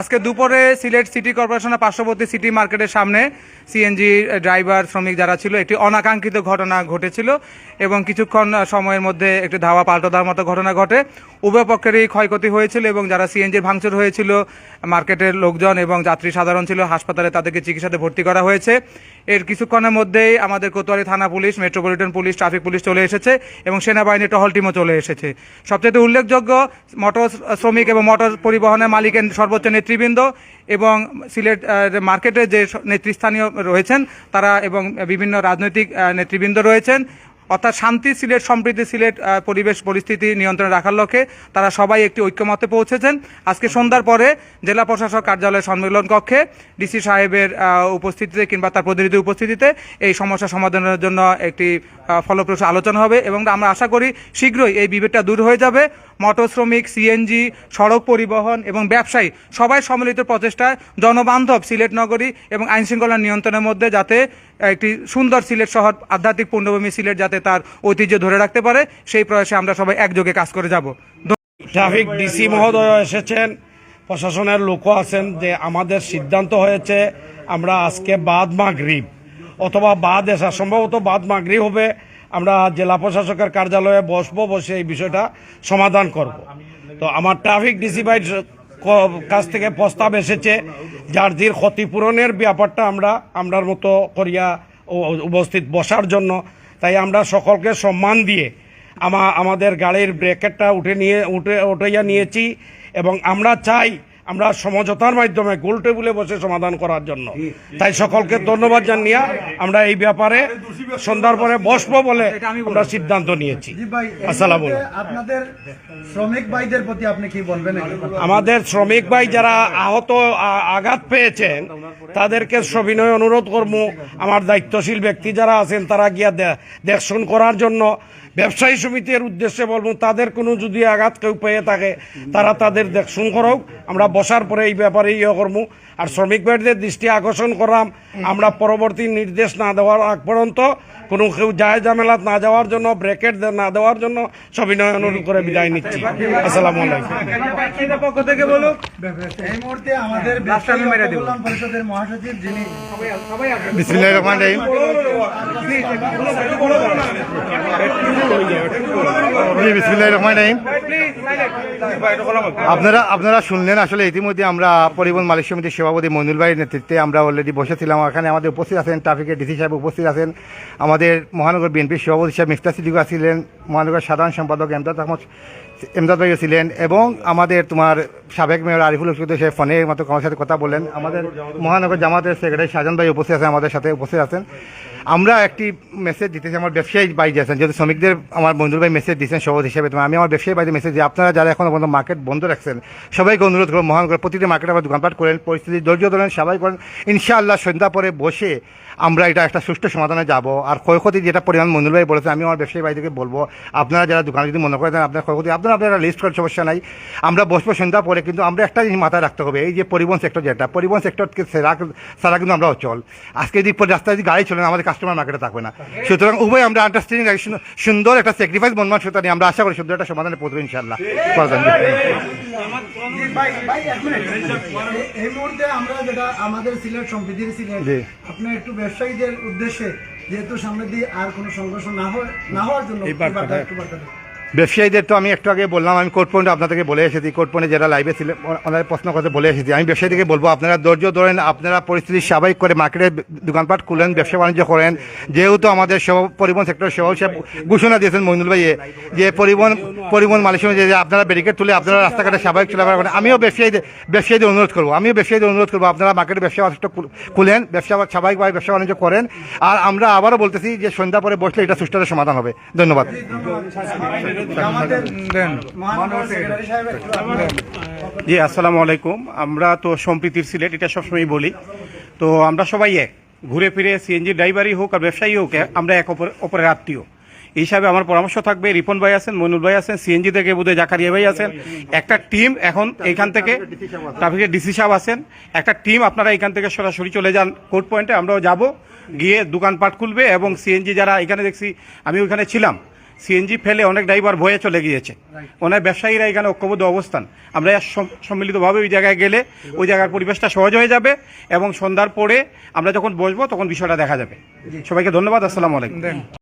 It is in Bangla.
আজকে দুপুরে সিলেট সিটি কর্পোরেশনের পার্শ্ববর্তী সিটি মার্কেটের সামনে সিএনজি ড্রাইভার, শ্রমিক যারা ছিল, একটি অনাকাঙ্ক্ষিত ঘটনা ঘটেছিল এবং কিছুক্ষণ সময়ের মধ্যে একটি ধাওয়া পাল্টো দেওয়ার মতো ঘটনা ঘটে। উভয় পক্ষেরই ক্ষয়ক্ষতি হয়েছিল এবং যারা সিএনজির ভাঙচুর হয়েছিল, মার্কেটের লোকজন এবং যাত্রী সাধারণ ছিল, হাসপাতালে তাদেরকে চিকিৎসাতে ভর্তি করা হয়েছে। এর কিছুক্ষণের মধ্যেই আমাদের কোতোয়ালি থানা police, metropolitan police, traffic police চলে এসেছে এবং সেনাবাহিনীর টহল টিমও চলে এসেছে। সবচেয়ে উল্লেখযোগ্য, মোটর শ্রমিক এবং মোটর পরিবহনের মালিকের সর্বোচ্চ নেতৃবৃন্দ এবং সিলেট মার্কেটে যে নেতৃস্থানীয় রয়েছেন, তারা এবং বিভিন্ন রাজনৈতিক নেতৃবৃন্দ রয়েছেন। অর্থাৎ শান্তি, সিলেট, সমৃদ্ধি, সিলেট পরিবেশ পরিস্থিতি নিয়ন্ত্রণে রাখার লক্ষ্যে তারা সবাই একটি ঐক্যমতে পৌঁছেছেন। আজকে সন্ধ্যার পরে জেলা প্রশাসক কার্যালয়ের সম্মেলন কক্ষে ডিসি সাহেবের উপস্থিতিতে কিংবা তার প্রতিনিধি উপস্থিতিতে এই সমস্যা সমাধানের জন্য একটি ফলপ্রসূ আলোচনা হবে এবং আমরা আশা করি শীঘ্রই এই বিভেদটা দূর হয়ে যাবে। মটর শ্রমিক, সিএনজি, সড়ক পরিবহন এবং ব্যবসায়ী সবাই সম্মিলিত প্রচেষ্টায় জনবান্ধব সিলেট নগরী এবং আইনশৃঙ্খলা নিয়ন্ত্রণের মধ্যে যাতে একটি সুন্দর সিলেট শহর, আধ্যাত্মিক পূর্ণভূমি সিলেট যাতে তার ঐতিহ্য ধরে রাখতে পারে, সেই প্রয়াসে আমরা সবাই একযোগে কাজ করে যাব। ট্রাফিক ডিসি মহোদয় এসেছেন, প্রশাসনের লোকও আছেন যে আমাদের সিদ্ধান্ত হয়েছে আমরা আজকে বাদ মাগরিব, অথবা বাদ এসা, সম্ভবত বাদ মাগরিব হবে, আমরা জেলা প্রশাসকের কার্যালয়ে বসবো, বসে এই বিষয়টা সমাধান করব। তো আমার ট্রাফিক ডিসি ভাই কাছ থেকে প্রস্তাব এসেছে, যার দির ক্ষতিপূরণের ব্যাপারটা আমরা, আমরার মতো করিয়া উপস্থিত বসার জন্য। তাই আমরা সকলকে সম্মান দিয়ে আমা আমাদের গাড়ির ব্রেকেটটা উঠে নিয়ে, উঠে, উঠাইয়া নিয়েছি এবং আমরা চাই আমরা সমঝোতার মাধ্যমে গোল টেবিলে বসে সমাধান করার জন্য। তাই সকলকে ধন্যবাদ জানিয়ে আমরা এই ব্যাপারে সন্ধ্যার পরে বসবো বলে আমরা সিদ্ধান্ত নিয়েছি। আসসালামু আপনাদের শ্রমিক ভাইদের প্রতি আপনি কি বলবেন আমাদের শ্রমিক ভাই যারা আহত আঘাত পেয়েছেন তাদেরকে সবিনয় অনুরোধ করব। আমার দায়িত্বশীল ব্যক্তি যারা আছেন তারা গিয়া দেখশন করার জন্য ব্যবসায়ী সমিতির উদ্দেশ্যে বলব তাদের কোনো যদি আঘাত কেউ পেয়ে থাকে তারা তাদের দেখুন করুক আমরা বসার পরে এই ব্যাপারে ইয়ে করব আর শ্রমিক ভাইদের দৃষ্টি আকর্ষণ করাম আমরা পরবর্তী নির্দেশ না দেওয়ার আগ পর্যন্ত কোনো কেউ যায় ঝামেলাত না যাওয়ার জন্য ব্রেকেট না দেওয়ার জন্য সবিনয় অনুরোধ করে বিদায় নিচ্ছি। আসসালামু আলাইকুম। পক্ষ থেকে বলুক এই মুহূর্তে আমাদের লাস্ট আমি মেরে দিব। কল্যাণ পরিষদের মহাসচিব যিনি বিসমিল্লাহির রহমানির রহিম। বিসমিল্লাহির রহমানির রহিম। আপনারা আপনারা শুনলেন আসলে ইতিমধ্যে আমরা পরিবহন মালিক সমিতির সভাপতি মইনুল ভাইয়ের নেতৃত্বে আমরা অলরেডি বসেছিলাম। এখানে আমাদের উপস্থিত আছেন ট্রাফিকের ডিসি সাহেব উপস্থিত আছেন। আমাদের মহানগর বিএনপির সভাপতি সাহেব মিফতা সিদ্দিক ছিলেন মহানগর সাধারণ সম্পাদক এমদাদ আহমদ, এমদাদ ভাইও ছিলেন এবং আমাদের তোমার সাবেক মেয়র আরিফুল হসুদ সাহেব ফোনের মতো আমার সাথে কথা বলেন আমাদের মহানগর জামাতের সেক্রেটারি শাহজান ভাই উপস্থিত আছেন, আমাদের সাথে উপস্থিত আছেন। আমরা একটি মেসেজ দিতেছি, আমার ব্যবসায়ী ভাই যে আছেন যেহেতু শ্রমিকদের আমার বন্ধুর ভাই মেসেজ দিচ্ছেন সহজ হিসেবে, তো আমি আমার ব্যবসায়ী ভাইদের মেসেজ দিই। আপনারা যারা এখনও পর্যন্ত মার্কেট বন্ধ রাখছেন, সবাইকে অনুরোধ করব, মহানগর প্রতিটি মার্কেটে আমরা দোকানপাট করেন, পরিস্থিতি ধৈর্য ধরেন, সবাই করেন। ইনশাআল্লাহ সন্ধ্যা পরে বসে আমরা এটা একটা সুষ্ঠু সমাধানে যাব। আর ক্ষয়ক্ষতি যেটা পরিমাণ মনুল ভাই বলেছে আমি আমার ব্যবসায়ী ভাইদেরকে বলব আপনারা যারা দোকানে যদি মনে করেন আপনার ক্ষয়ক্ষতি আপনারা আপনারা লিস্ট করার সমস্যা নাই। আমরা বসবো সন্ধ্যা পরে কিন্তু আমরা একটা জিনিস মাথায় রাখতে হবে এই যে পরিবহন সেক্টর যেটা পরিবহন সেক্টরকে সেরা সারা কিন্তু আমরা অচল। আজকে যদি পরে রাস্তায় যদি গাড়ি চলে আমাদের কাস্টমার মার্কেটে থাকবে না। সুতরাং উভয় আমরা আন্ডারস্ট্যান্ডিং সুন্দর একটা স্যাক্রিফাইস বনমান সুতরাং আমরা আশা করি সুন্দর একটা সমাধানে পৌঁছবো ইনশাল্লাহ ভাই ভাই। এই- মুহূর্তে আমরা যেটা আমাদের সিলেট সম্প্রীতির সিলেট। আপনি একটু ব্যবসায়ীদের উদ্দেশ্যে যেহেতু সামনে দিয়ে আর কোনো সংঘর্ষ না হয় না হওয়ার জন্য। ব্যবসায়ীদের তো আমি একটু আগে বললাম আমি কোর্ট পয়েন্টে আপনাদেরকে বলে এসেছি কোর্ট পয়েন্টে যারা লাইভে ছিলেন ওনাদের প্রশ্ন করতে বলে এসেছি আমি ব্যবসায়ীদেরকে বলব আপনারা ধৈর্য ধরেন আপনারা পরিস্থিতি স্বাভাবিক করে মার্কেটে দোকানপাট খুলেন ব্যবসা বাণিজ্য করেন যেহেতু আমাদের সব পরিবহন সেক্টর সহ সব ঘোষণা দিয়েছেন মইনুল ভাইয়ে যে পরিবহন পরিবহন মালিক সমিতি যে আপনারা ব্যারিকেড তুলে আপনারা রাস্তাঘাটে স্বাভাবিক চলাফেরা করেন। আমিও ব্যবসায়ীদের ব্যবসায়ীদের অনুরোধ করব। আমিও ব্যবসায়ীদের অনুরোধ করব আপনারা মার্কেটে ব্যবসা বাণিজ্য খুল- খুলেন ব্যবসা স্বাভাবিকভাবে ব্যবসা বাণিজ্য করেন। আর আমরা আবারও বলতেছি যে সন্ধ্যা পরে বসলে এটা সুষ্ঠুভাবে সমাধান হবে। ধন্যবাদ। জি আসসালামু আলাইকুম। আমরা তো সম্প্রীতির সিলেট এটা সবসময় বলি। তো আমরা সবাই এক। ঘুরে ফিরে সিএনজি ড্রাইভারই হোক আর ব্যবসায়ী হোক আমরা এক অপর- অপরের আত্মীয়। এই হিসাবে আমার পরামর্শ থাকবে, রিপন ভাই আছেন মইনুল ভাই আছেন সিএনজি থেকে বোধহয় জাকারিয়া ভাই আছেন। একটা টিম এখন এখান থেকে ট্রাফিকের ডিসি সাহেব আছেন। একটা টিম আপনারা এখান থেকে সরাসরি চলে যান কোর্ট পয়েন্টে আমরাও যাব। গিয়ে দোকানপাট খুলবে এবং সিএনজি যারা এখানে দেখছি, আমি ওইখানে ছিলাম। সিএনজি ফেলে অনেক ড্রাইভার ভয়ে চলে গিয়েছে। অনেক ব্যবসায়ীরা এখানে ঐক্যবদ্ধ অবস্থান। আমরা সম্মিলিতভাবে ওই জায়গায় গেলে ওই জায়গার পরিবেশটা সহজ হয়ে যাবে এবং সন্ধ্যার পরে আমরা যখন বসবো তখন বিষয়টা দেখা যাবে। সবাইকে ধন্যবাদ, আসসালামু আলাইকুম।